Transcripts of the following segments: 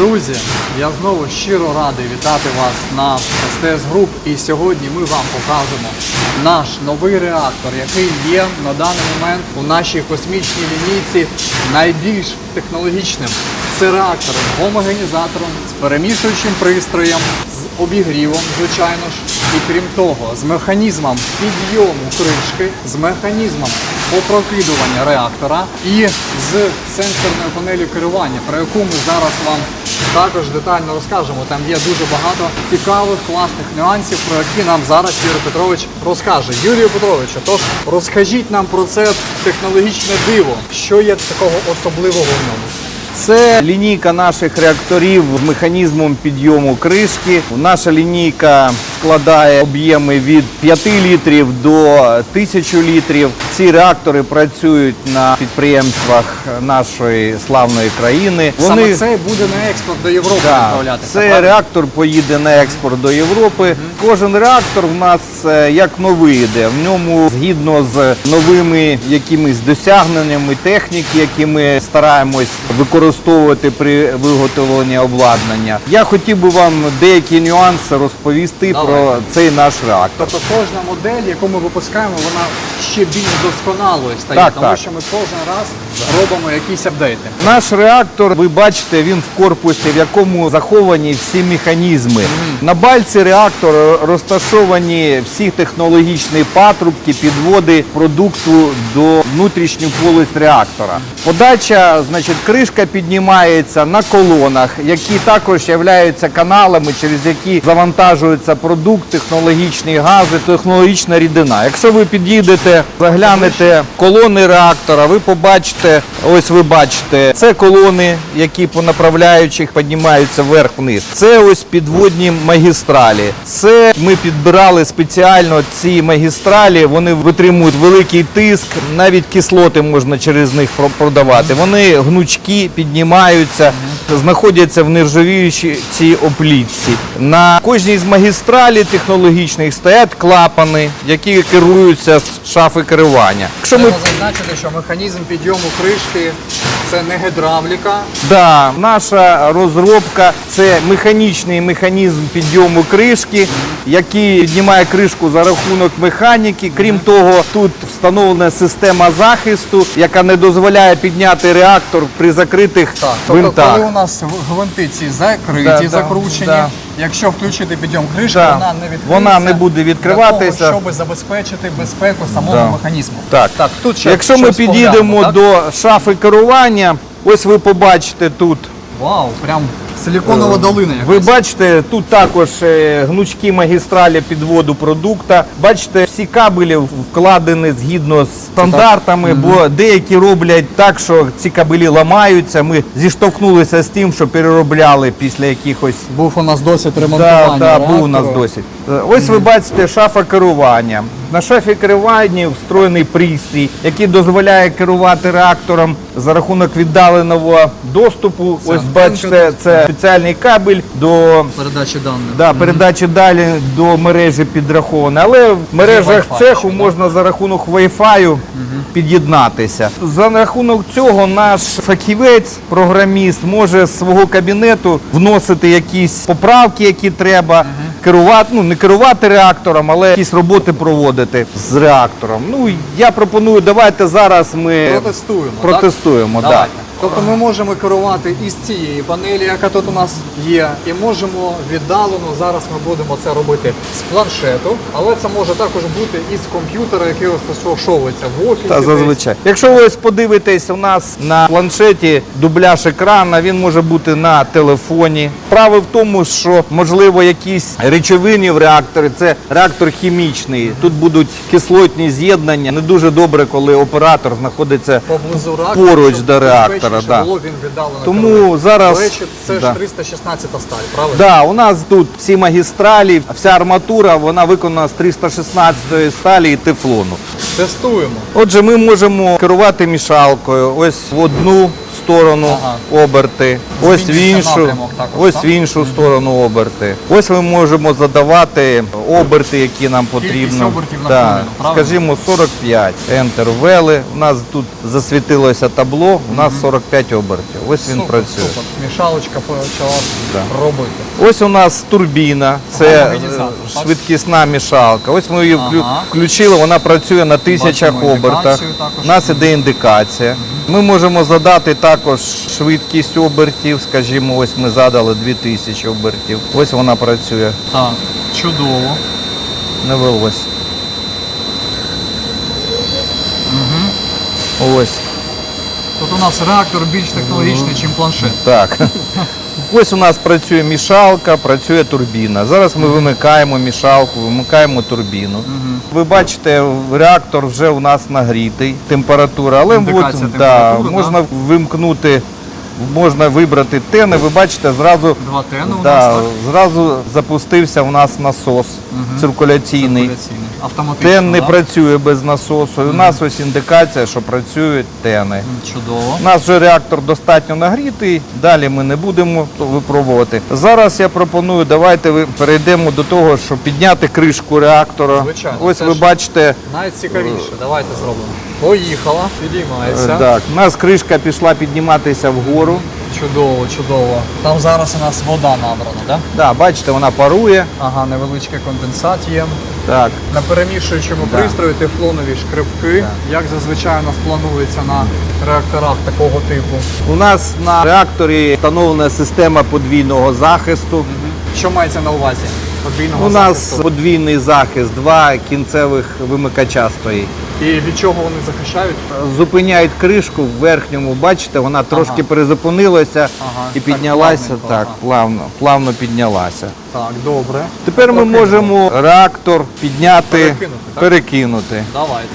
Друзі, я знову щиро радий вітати вас на СТС Груп. І сьогодні ми вам покажемо наш новий реактор, який є на даний момент у нашій космічній лінійці найбільш технологічним. Це реактор з гомогенізатором, з перемішуючим пристроєм, з обігрівом, звичайно ж. І крім того, з механізмом підйому кришки, з механізмом опрокидування реактора і з сенсорною панелью керування, про яку ми зараз вам також детально розкажемо. Там є дуже багато цікавих, класних нюансів, про які нам зараз Юрій Петрович розкаже. Юрію Петровичу, тож розкажіть нам про це технологічне диво, що є такого особливого в ньому. Це лінійка наших реакторів з механізмом підйому кришки. Наша лінійка складає об'єми від 5 літрів до 1000 літрів. Ці реактори працюють на підприємствах нашої славної країни. Саме це буде на експорт до Європи Да, відправлятися. це правильно? реактор поїде на експорт до Європи. Кожен реактор в нас е, як новий йде. В ньому згідно з новими якимись досягненнями техніки, які ми стараємось використовувати при виготовленні обладнання. Я хотів би вам деякі нюанси розповісти Давай. Про цей наш реактор. Тобто кожна модель, яку ми випускаємо, вона ще більш досконалою стає, Так, тому так. що ми кожен раз робимо якісь апдейти. Наш реактор, ви бачите, він в корпусі, в якому заховані всі механізми. На бальці реактора розташовані всі технологічні патрубки, підводи продукту до внутрішньої полості реактора. Подача, значить, кришка піднімається на колонах, які також являються каналами, через які завантажується продукт, технологічні гази, технологічна рідина. Якщо ви під'їдете, заглянете колони реактора, ви побачите, ось ви бачите, це колони, які по направляючих піднімаються вверх-вниз. Це ось підводні магістралі. Це ми підбирали спеціально ці магістралі. Вони витримують великий тиск, навіть кислоти можна через них про- продавати. Вони гнучкі, піднімаються, знаходяться в нержавіючій оплітці. На кожній з магістралі технологічних стоять клапани, які керуються з шафи керування. Якщо ми Треба зазначити, що механізм підйому кришки це не гідравліка. Да, наша розробка це механічний механізм підйому кришки, який піднімає кришку за рахунок механіки. Крім того, тут встановлена система захисту, яка не дозволяє підняти реактор при закритих Так, тобто, винтах. коли у нас гвинти ці закриті, Да, да, закручені, да. Якщо включити підйом кришки, Да. вона не відкриється. Вона не буде відкриватися. Для того, щоб забезпечити безпеку самого Да. механізму. Так. так тут ще Якщо ми щось підійдемо поглянемо, так? до шафи керування, ось ви побачите тут Вау, прям силіконова долина якась. Ви бачите, тут також е, гнучкі магістралі підводу продукта. Бачите, всі кабелі вкладені згідно з стандартами, бо деякі роблять так, що ці кабелі ламаються. Ми зіштовхнулися з тим, що переробляли після якихось Був у нас досвід Да, ремонтування. да, був у нас досить. Е, Ось ви бачите шафа керування. На шафі керування встроєний пристрій, який дозволяє керувати реактором за рахунок віддаленого доступу. Ось антенка бачите, це спеціальний кабель до Передачі даних. Да, передачі далі до мережі підраховані. Але в мережах Wi-Fi цеху можна за рахунок Wi-Fi під'єднатися. За рахунок цього наш фахівець, програміст, може з свого кабінету вносити якісь поправки, які треба. Керувати, ну не керувати реактором, але якісь роботи проводити з реактором. Ну я пропоную, давайте зараз ми Протестуємо. так? протестуємо. Давайте. Тобто ми можемо керувати із цієї панелі, яка тут у нас є, і можемо віддалено. Зараз ми будемо це робити з планшету, але це може також бути із комп'ютера, який розташовується в офісі. Та десь. зазвичай. Якщо ви ось подивитесь у нас на планшеті дубляж екрана, він може бути на телефоні. Справа в тому, що можливо якісь речовини в реакторі, це реактор хімічний. Тут будуть кислотні з'єднання. Не дуже добре, коли оператор знаходиться поблизу поруч до реактора. Безпечніше Да. було він віддалено. Тому зараз- До речі, це Да. ж 316 сталь, правильно? Да, у нас тут всі магістралі, вся арматура, вона виконана з 316 сталі і тефлону. Тестуємо. Отже, ми можемо керувати мішалкою ось в одну сторону Ага. оберти, ось в іншу, також, ось так? в іншу сторону оберти. Ось ми можемо задавати оберти, які нам потрібно. обертів на правильно? Скажімо, 45. Enter ввели. У нас тут засвітилося табло, у нас 45 обертів. Ось він Супер, працює. Супер. Мішалочка почала Да. робити. Ось у нас турбіна, це е, швидкісна мішалка. Ось ми її Ага. включили, вона працює на тисячах Бачимо обертах. У нас іде індикація. Ми можемо задати також швидкість обертів. Скажімо, ось ми задали 2000 обертів. Ось вона працює. Так, чудово. Не велось. Ось. Тут у нас реактор більш технологічний, ніж планшет. Так. Ось у нас працює мішалка, працює турбіна. Зараз ми вимикаємо мішалку, вимикаємо турбіну. Ви бачите, реактор вже у нас нагрітий, температура, але Індикація от, да, температури, можна вимкнути, можна вибрати тени. Ви бачите, зразу, Два тени у да, нас так? зразу запустився у нас насос циркуляційний. Циркуляційний. Автоматично. Тен не да? працює без насосу. У нас ось індикація, що працюють тени. Чудово. У нас вже реактор достатньо нагрітий, далі ми не будемо то випробувати. Зараз я пропоную, давайте ви перейдемо до того, щоб підняти кришку реактора. Звичайно, Ось це ви ж- бачите, Навіть цікавіше. Давайте зробимо. Поїхала, підіймається. е, так, у нас кришка пішла підніматися вгору. Чудово, чудово. Там зараз у нас вода набрана, так? Да? Да, бачите, вона парує. Ага, невеличкий конденсат є. Так, На перемішуючому Да. пристрої тефлонові шкрипки, як зазвичай у нас планується на реакторах такого типу. у нас на реакторі встановлена система подвійного захисту. Що мається на увазі? Подвійного У нас подвійний захист, два кінцевих вимикача стоїть. І від чого вони захищають? Зупиняють кришку в верхньому, бачите, вона трошки перезупинилася Ага, і так піднялася плавненько, так, ага. плавно, плавно піднялася. Так, добре. Тепер ми можемо реактор підняти, Перекинути, так? перекинути. Давайте.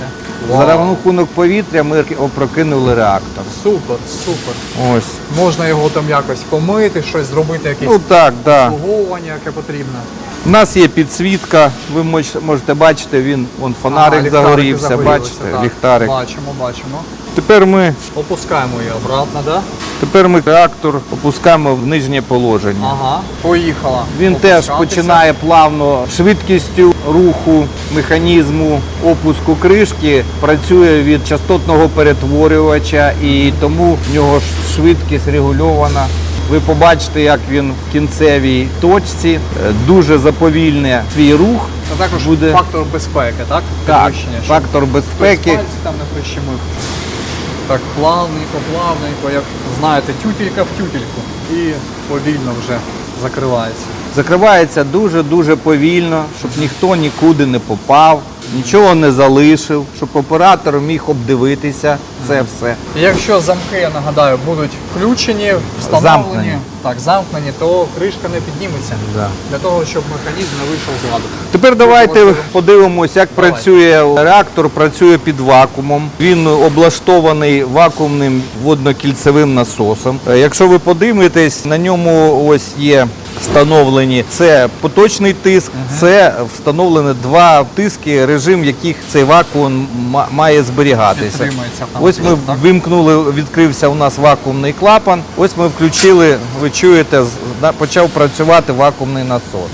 За рахунок повітря ми опрокинули реактор. Супер, супер. Ось. Можна його там якось помити, щось зробити, якесь Ну так, да. обслуговування, яке потрібно. У нас є підсвітка, ви мож- можете бачити, він вон фонарик загорівся, бачите, так. ліхтарик. Бачимо, бачимо. Тепер ми, Опускаємо її обратно, да? тепер ми реактор опускаємо в нижнє положення. Ага, поїхала. Він теж починає плавно швидкістю руху механізму опуску кришки, працює від частотного перетворювача і тому в нього швидкість регульована. Ви побачите, як він в кінцевій точці е, дуже заповільне свій рух. Це також буде- фактор безпеки, так? Так, Підвищення, щоб фактор хтось безпеки. пальці там не прищемив. Так, плавненько, плавненько, як знаєте, тютелька в тютельку. І повільно вже закривається. Закривається дуже-дуже повільно, щоб ніхто нікуди не попав, нічого не залишив, щоб оператор міг обдивитися це все. Якщо замки, я нагадаю, будуть включені, встановлені, Замкнені. так, замкнені, то кришка не підніметься Да. для того, щоб механізм не вийшов з ладу. Тепер давайте подивимось, як Давай. працює реактор. Працює під вакуумом. Він облаштований вакуумним водно-кільцевим насосом. Е, Якщо ви подивитесь, на ньому ось є встановлені це поточний тиск, це встановлені два тиски, режим яких цей вакуум має зберігатися. Ось ми вимкнули, відкрився у нас вакуумний клапан. Ось ми включили, ви чуєте, почав працювати вакуумний насос.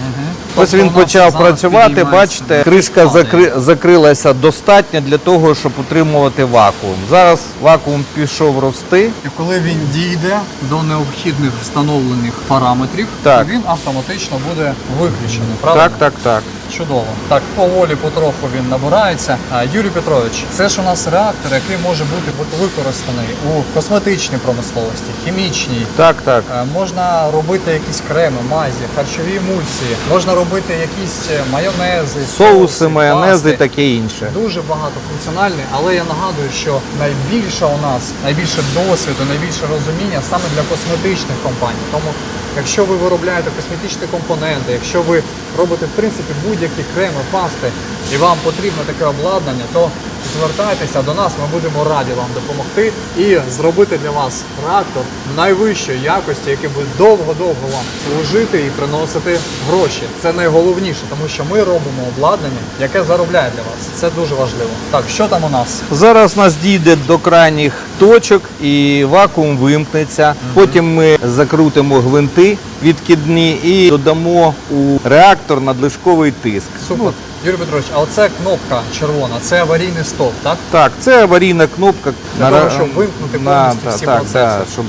Ось він почав працювати, бачите, кришка закри... закрилася достатньо для того, щоб утримувати вакуум. Зараз вакуум пішов рости. І коли він дійде до необхідних встановлених параметрів, Так. то він автоматично буде виключений. Правильно? Так, так, так. Чудово. Так, поволі потроху він набирається. А, Юрій Петрович, це ж у нас реактор, який може бути використаний у косметичній промисловості, хімічній. Так, так. Можна робити якісь креми, мазі, харчові емульсії, можна робити якісь е, майонези, Соуси, майонези пасти. таке інше. Дуже багатофункціональний, але я нагадую, що найбільше у нас найбільше досвіду, найбільше розуміння саме для косметичних компаній. Тому, якщо ви виробляєте косметичні компоненти, якщо ви робите в принципі будь-які креми, пасти, і вам потрібно таке обладнання, то звертайтеся до нас, ми будемо раді вам допомогти і зробити для вас реактор найвищої якості, який буде довго-довго вам служити і приносити гроші. Це найголовніше, тому що ми робимо обладнання, яке заробляє для вас. Це дуже важливо. Так, що там у нас? Зараз нас дійде до крайніх щиточок і вакуум вимкнеться. Потім ми закрутимо гвинти відкидні і додамо у реактор надлишковий тиск. Супер. Юрій Петрович, а оце кнопка червона, це аварійний стоп, так? Так, це аварійна кнопка Для того, щоб вимкнути на- повністю та- всі так, процеси. так, щоб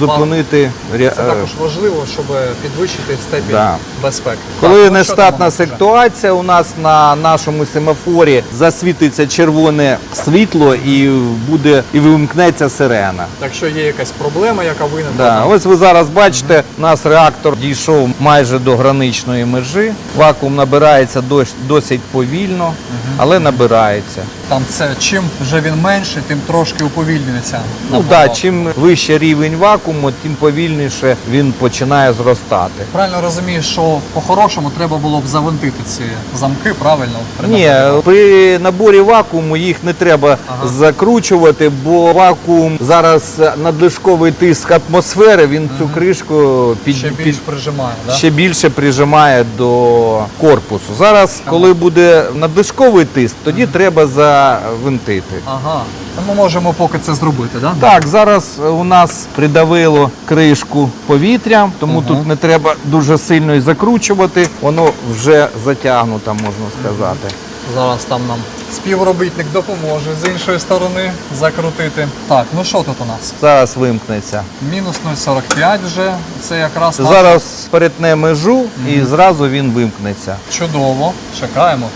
зупинити ре- Це е, також важливо, щоб підвищити степінь Да. безпеки. Коли Так, ну, що там нештатна у нас вже? ситуація, у нас на нашому семафорі засвітиться червоне світло і буде і вимкнеться сирена. Якщо є якась проблема, яка виникла, Да. Ось ви зараз бачите, у нас реактор дійшов майже до граничної межі. Вакуум набирається дос- досить повільно, але набирається. там це чим вже він менший, тим трошки уповільнюється. Ну набагато. так, чим вище рівень вакууму, тим повільніше він починає зростати. Правильно розумієш, що по-хорошому треба було б завинтити ці замки, правильно? Ні, при наборі вакууму їх не треба Ага. закручувати, бо вакуум зараз надлишковий тиск атмосфери, він цю кришку під, ще під- прижимає, да? ще більше прижимає до корпусу. Зараз, коли буде надлишковий тиск, тоді треба завинтити. Ага. Ми можемо поки це зробити, да? Так, зараз у нас придавило кришку повітря, тому тут не треба дуже сильно і закручувати. Воно вже затягнуто, можна сказати. Зараз там нам співробітник допоможе з іншої сторони закрутити. Так, ну що тут у нас? Зараз вимкнеться. Мінус 0,45 вже. Це якраз наш- Зараз перетне межу і зразу він вимкнеться. чудово. Чекаємо.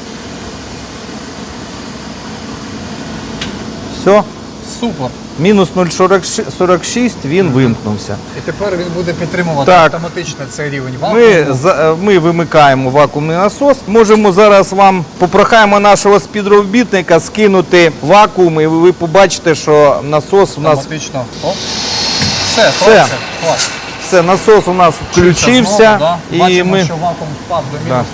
Все, Супер. мінус 0,46 він вимкнувся. І тепер він буде підтримувати Так. автоматично цей рівень вакууму. Ми, за- ми вимикаємо вакуумний насос. Можемо зараз вам попрохаємо нашого співробітника скинути вакуум, і ви побачите, що насос у нас автоматично. О. Все, Все. хлопці, клас. Все, насос у нас включився, Знову, да. і Бачимо, ми що вакуум впав до мінус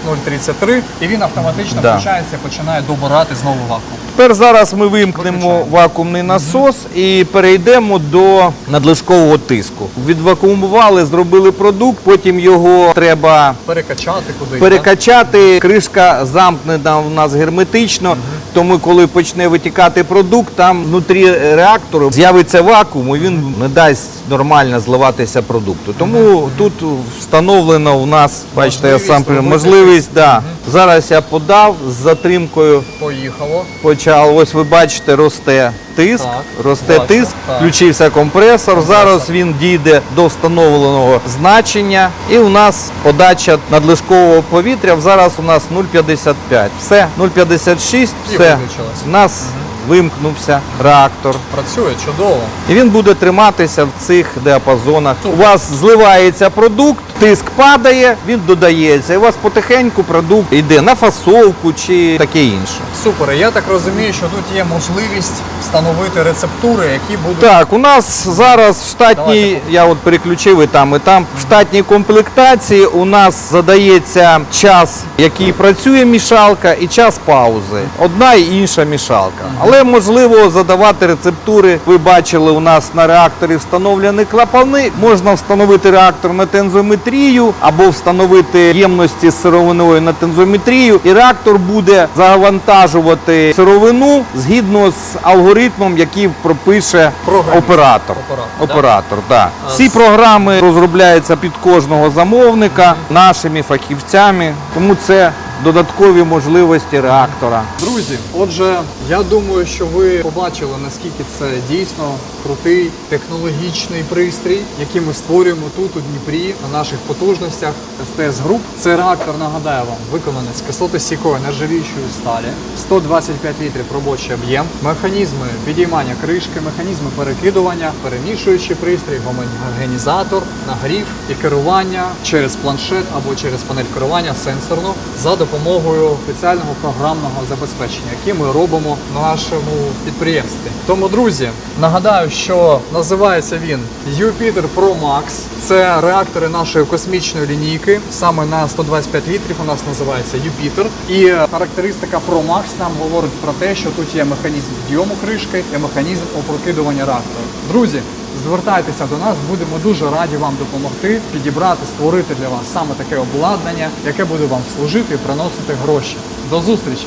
0,33 і він автоматично Да. включається і починає добирати знову вакуум. Тепер зараз ми вимкнемо Виключаємо. вакуумний насос і перейдемо до надлишкового тиску. Відвакуумували, зробили продукт, потім його треба Перекачати кудись. перекачати. Кришка замкнена в нас герметично, тому коли почне витікати продукт, там внутрі реактору з'явиться вакуум, і він не дасть нормально зливатися продукту. Тому тут встановлено у нас, бачите, я сам можливість. Да. Зараз я подав з затримкою. Поїхало. Почав, ось ви бачите, росте тиск, Так, росте бачу, тиск, так. включився компресор. Зараз він дійде до встановленого значення, і у нас подача надлишкового повітря. Зараз у нас 0,55. Все, 0,56, І все. І У нас вимкнувся реактор. Працює чудово. І він буде триматися в цих діапазонах. У вас зливається продукт, тиск падає, він додається. І у вас потихеньку продукт йде на фасовку чи таке інше. Супер. Я так розумію, що тут є можливість встановити рецептури, які будуть Так, у нас зараз в штатній, Давайте. я от переключив і там, і там в штатній комплектації у нас задається час, який працює мішалка, і час паузи. Одна і інша мішалка. Але можливо задавати рецептури. Ви бачили, у нас на реакторі встановлені клапани. Можна встановити реактор на тензометрію або встановити ємності з сировиною на тензометрію, і реактор буде завантажувати сировину згідно з алгоритмом, який пропише Програміст. оператор. Оператор, да? Оператор, да. А Ці з- програми розробляються під кожного замовника нашими фахівцями, тому це додаткові можливості реактора. Друзі, отже, я думаю, що ви побачили, наскільки це дійсно крутий технологічний пристрій, який ми створюємо тут у Дніпрі на наших потужностях СТС Груп. Цей реактор, нагадаю вам, виконаний з кислотостійкої нержавіючої сталі, 125 літрів робочий об'єм, механізми підіймання кришки, механізми перекидування, перемішуючий пристрій, гомогенізатор, нагрів і керування через планшет або через панель керування сенсорно за допомогою спеціального програмного забезпечення, яке ми робимо на нашому підприємстві. Тому, друзі, нагадаю, що називається він Jupiter Pro Max. Це реактори нашої космічної лінійки. Саме на 125 літрів у нас називається Jupiter. І характеристика Pro Max нам говорить про те, що тут є механізм підйому кришки і механізм опрокидування реактора. Друзі, Звертайтеся до нас, будемо дуже раді вам допомогти підібрати, створити для вас саме таке обладнання, яке буде вам служити і приносити гроші. До зустрічі!